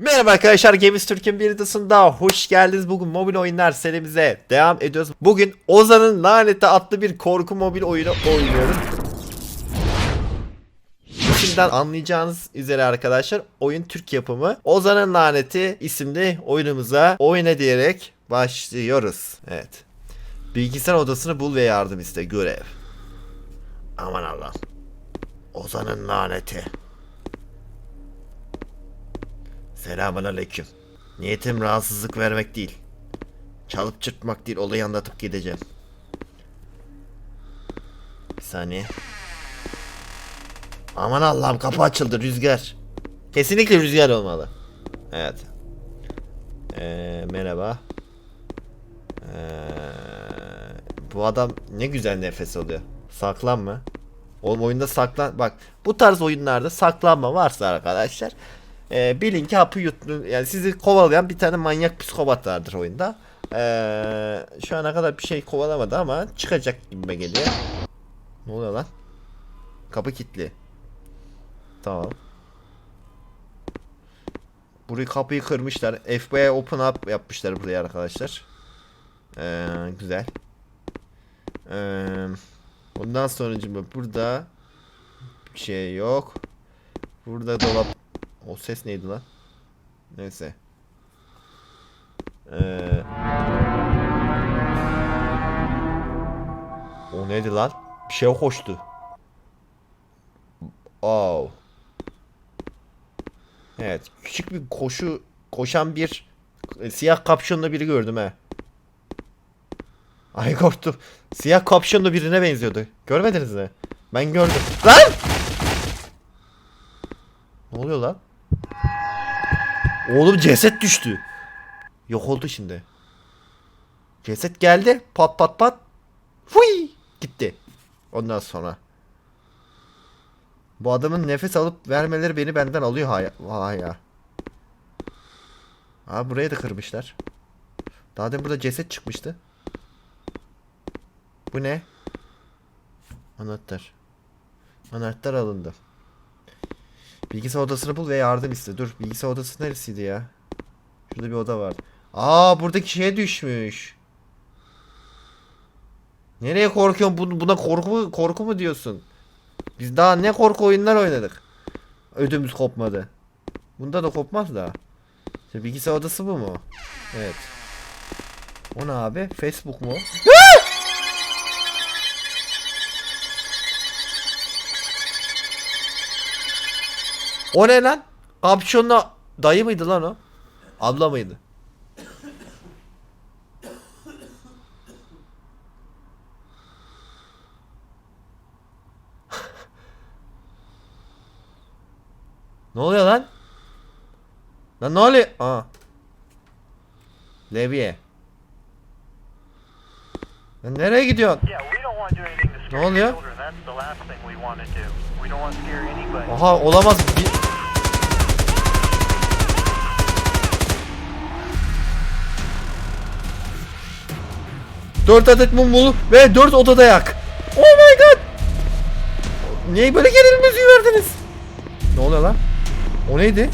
Merhaba arkadaşlar Games Türk'ün bir videosunda hoş geldiniz. Bugün mobil oyunlar serimize devam ediyoruz. Bugün Ozan'ın Laneti adlı bir korku mobil oyunu oynuyoruz. İçinden anlayacağınız üzere arkadaşlar oyun Türk yapımı. Ozan'ın Laneti isimli oyunumuza oyna diyerek başlıyoruz. Evet. Bilgisayar odasını bul ve yardım iste görev. Aman Allah. Ozan'ın laneti. Selamun aleyküm. Niyetim rahatsızlık vermek değil. Çalıp çırpmak değil olayı anlatıp gideceğim. Bir saniye. Aman Allah'ım kapı açıldı rüzgar. Kesinlikle rüzgar olmalı. Evet. Ee, merhaba. Ee, bu adam ne güzel nefes alıyor. Saklanma. Oğlum oyunda saklan... Bak bu tarz oyunlarda saklanma varsa arkadaşlar e, bilin ki hapı yuttun. Yani sizi kovalayan bir tane manyak psikopat vardır oyunda. E, şu ana kadar bir şey kovalamadı ama çıkacak gibime geliyor. Ne oluyor lan? Kapı kilitli. Tamam. Burayı kapıyı kırmışlar. FBI open up yapmışlar buraya arkadaşlar. Ee, güzel. Ee, bundan sonra burada bir şey yok. Burada dolap o ses neydi lan? Neyse. Ee... O neydi lan? Bir şey hoştu. Oh. Evet, küçük bir koşu koşan bir e, siyah kapşonlu biri gördüm he. Ay korktum. Siyah kapşonlu birine benziyordu. Görmediniz mi? Ben gördüm. Lan! Ne oluyor lan? Oğlum ceset düştü. Yok oldu şimdi. Ceset geldi. Pat pat pat. Fuy! Gitti. Ondan sonra. Bu adamın nefes alıp vermeleri beni benden alıyor ha Vay ya. Aa burayı da kırmışlar. Daha demin burada ceset çıkmıştı. Bu ne? Anahtar. Anahtar alındı. Bilgisayar odasını bul ve yardım iste. Dur bilgisayar odası neresiydi ya? Şurada bir oda var. Aa buradaki şeye düşmüş. Nereye korkuyorsun? Bu- Buna korku korku mu diyorsun? Biz daha ne korku oyunlar oynadık. Ödümüz kopmadı. Bunda da kopmaz da. İşte bilgisayar odası bu mu? Evet. O ne abi? Facebook mu? O ne lan? Kapşonla dayı mıydı lan o? Abla mıydı? ne oluyor lan? Lan ne oluyor? Aa. Leviye. Lan nereye gidiyorsun? Ne oluyor? Aha olamaz. Bir... Dört adet mum bul ve dört odada yak. Oh my god. Niye böyle gerilim müziği verdiniz? Ne oluyor lan? O neydi?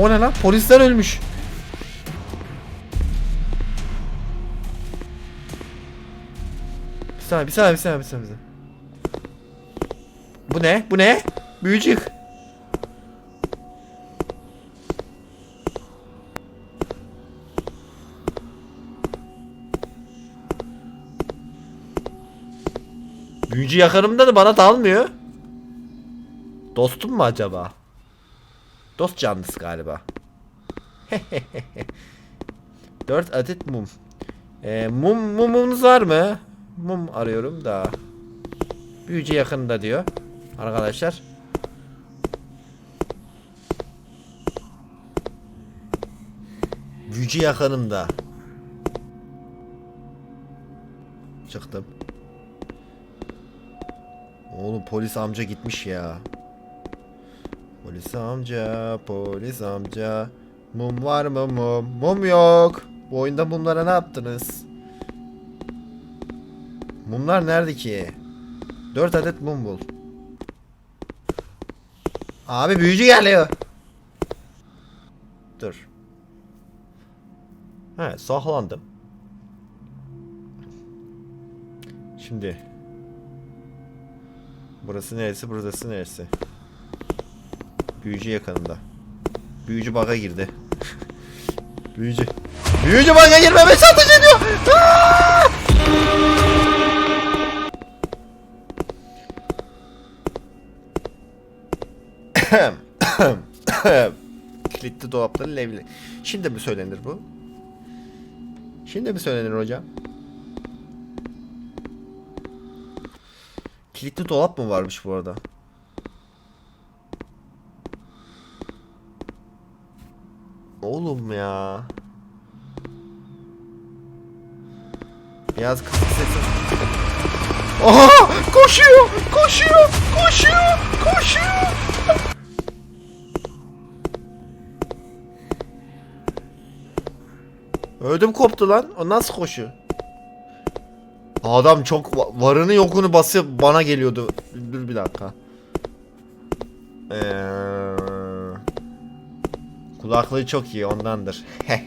O ne lan? Polisler ölmüş. Bir saniye, bir saniye, bir saniye, bir saniye. Bu ne? Bu ne? Büyücü yık. Büyücü yakınımda da bana dalmıyor. Dostum mu acaba? Dost canlısı galiba. Dört adet mum. Ee, mum mumunuz var mı? Mum arıyorum da. Büyücü yakında diyor. Arkadaşlar. Büyücü yakınımda. Çıktım. Oğlum polis amca gitmiş ya. Polis amca, polis amca. Mum var mı mum? Mum yok. Bu oyunda mumlara ne yaptınız? Mumlar nerede ki? 4 adet mum bul. Abi büyücü geliyor. Dur. He saklandım. Şimdi. Burası neresi? Burası neresi? Büyücü yakınında. Büyücü baga girdi. Büyücü. Büyücü baga girmeme satış ediyor. Aa! Kilitli dolapları levli. Şimdi mi söylenir bu? Şimdi mi söylenir hocam? Kilitli dolap mı varmış bu arada? Oğlum ya. Biraz kısık sesim. Aha! Koşuyor! Koşuyor! Koşuyor! Koşuyor! Ödüm koptu lan. O nasıl koşu? Adam çok va- varını yokunu basıyor bana geliyordu. Dur bir dakika. Ee, kulaklığı çok iyi ondandır.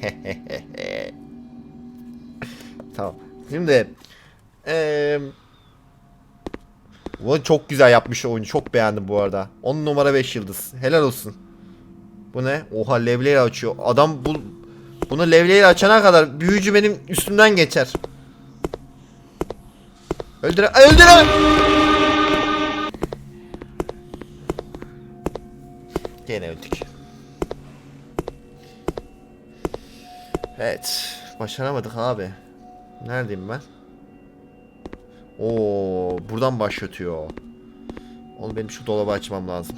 tamam. Şimdi ee, bu çok güzel yapmış oyunu. Çok beğendim bu arada. 10 numara 5 yıldız. Helal olsun. Bu ne? Oha levleyle açıyor. Adam bu bunu levleyle açana kadar büyücü benim üstümden geçer. Öldüre öldüre. Gene öldük. Evet, başaramadık abi. Neredeyim ben? Oo, buradan başlatıyor. Oğlum benim şu dolabı açmam lazım.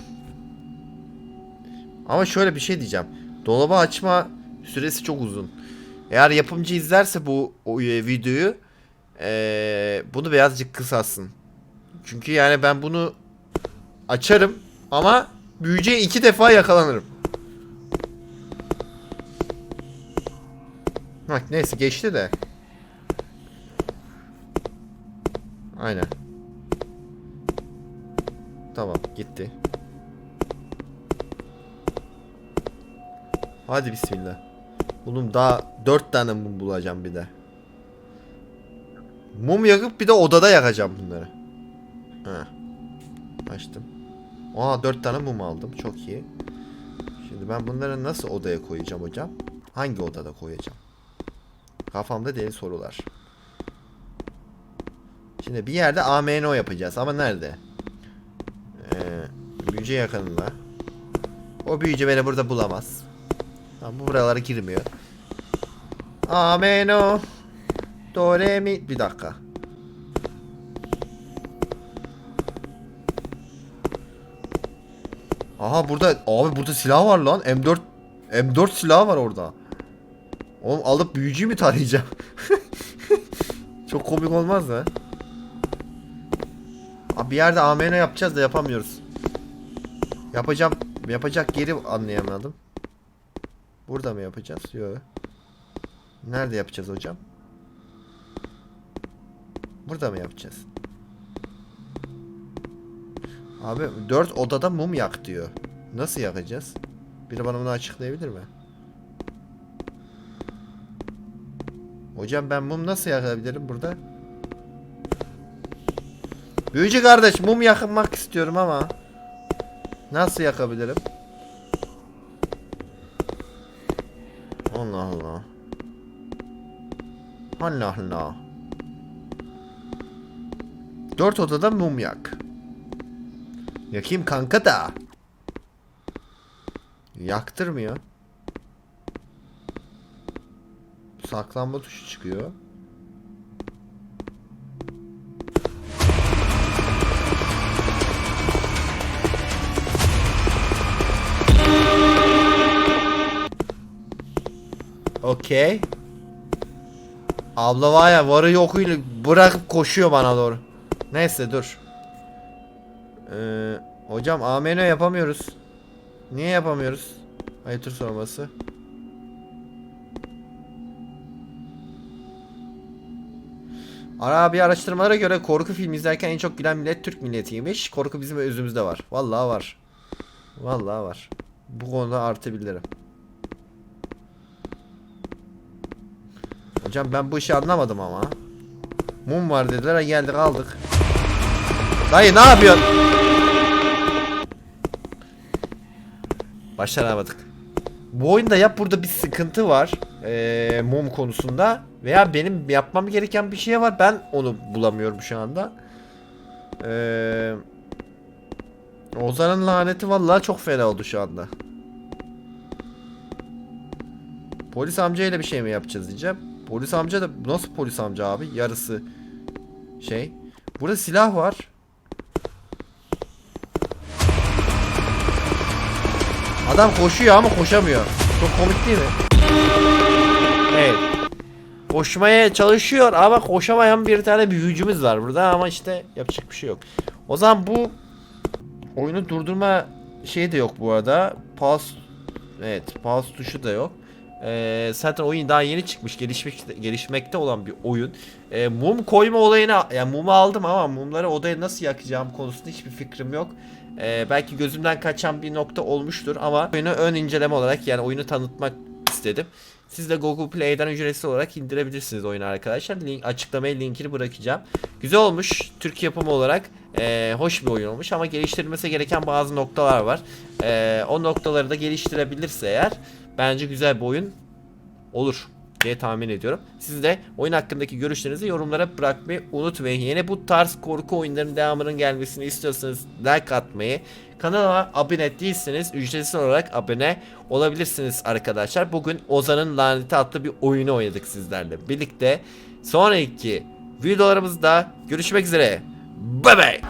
Ama şöyle bir şey diyeceğim. Dolabı açma süresi çok uzun. Eğer yapımcı izlerse bu e, videoyu eee, bunu birazcık kısatsın. Çünkü yani ben bunu açarım ama büyücüye iki defa yakalanırım. Bak neyse geçti de. Aynen. Tamam gitti. Hadi bismillah. Oğlum daha dört tane mum bulacağım bir de. Mum yakıp bir de odada yakacağım bunları. Ha. Açtım. Aa dört tane mum aldım. Çok iyi. Şimdi ben bunları nasıl odaya koyacağım hocam? Hangi odada koyacağım? Kafamda deli sorular. Şimdi bir yerde AMNO yapacağız ama nerede? Ee, büyücü yakınında. O büyücü beni burada bulamaz. Tamam bu buralara girmiyor. Ameno. Do re mi. Bir dakika. Aha burada abi burada silah var lan. M4 M4 silah var orada. Oğlum alıp büyücüyü mü tarayacağım? Çok komik olmaz mı? Abi bir yerde AMN yapacağız da yapamıyoruz. Yapacağım yapacak yeri anlayamadım. Burada mı yapacağız? Yok. Nerede yapacağız hocam? Burada mı yapacağız? Abi 4 odada mum yak diyor. Nasıl yakacağız? Biri bana bunu açıklayabilir mi? Hocam ben mum nasıl yakabilirim burada? Büyücü kardeş mum yakmak istiyorum ama Nasıl yakabilirim? Allah Allah. Dört odada mum yak. Yakayım kanka da. Yaktırmıyor. Saklanma tuşu çıkıyor. Okey. Abla var ya varı yokuyla bırakıp koşuyor bana doğru. Neyse dur. Ee, hocam ameno yapamıyoruz. Niye yapamıyoruz? Ayıtır sorması. Ara bir araştırmalara göre korku film izlerken en çok gülen millet Türk milletiymiş. Korku bizim özümüzde var. Vallahi var. Vallahi var. Bu konuda artı bilirim. Hocam ben bu işi anlamadım ama. Mum var dediler geldik aldık. Dayı ne yapıyorsun? Başaramadık. Bu oyunda ya burada bir sıkıntı var eee, mum konusunda veya benim yapmam gereken bir şey var ben onu bulamıyorum şu anda. Eee Ozan'ın laneti vallahi çok fena oldu şu anda. Polis amcayla bir şey mi yapacağız diyeceğim. Polis amca da nasıl polis amca abi? Yarısı şey. Burada silah var. Adam koşuyor ama koşamıyor. Çok komik değil mi? Evet. Koşmaya çalışıyor ama koşamayan bir tane büyücümüz var burada ama işte yapacak bir şey yok. O zaman bu oyunu durdurma şeyi de yok bu arada. Pause Evet, pause tuşu da yok. Ee, zaten oyun daha yeni çıkmış, gelişmek gelişmekte olan bir oyun. Ee, mum koyma olayını, yani mumu aldım ama mumları odaya nasıl yakacağım konusunda hiçbir fikrim yok. Ee, belki gözümden kaçan bir nokta olmuştur ama oyunu ön inceleme olarak yani oyunu tanıtmak istedim. Siz de Google Play'den ücretsiz olarak indirebilirsiniz oyunu arkadaşlar. Link, açıklamaya linkini bırakacağım. Güzel olmuş. Türk yapımı olarak ee, hoş bir oyun olmuş ama geliştirilmesi gereken bazı noktalar var. Ee, o noktaları da geliştirebilirse eğer bence güzel bir oyun olur diye tahmin ediyorum. Siz de oyun hakkındaki görüşlerinizi yorumlara bırakmayı unutmayın. Yine bu tarz korku oyunlarının devamının gelmesini istiyorsanız like atmayı, kanala abone değilseniz ücretsiz olarak abone olabilirsiniz arkadaşlar. Bugün Ozan'ın Laneti adlı bir oyunu oynadık sizlerle birlikte. Sonraki videolarımızda görüşmek üzere. Bye bye.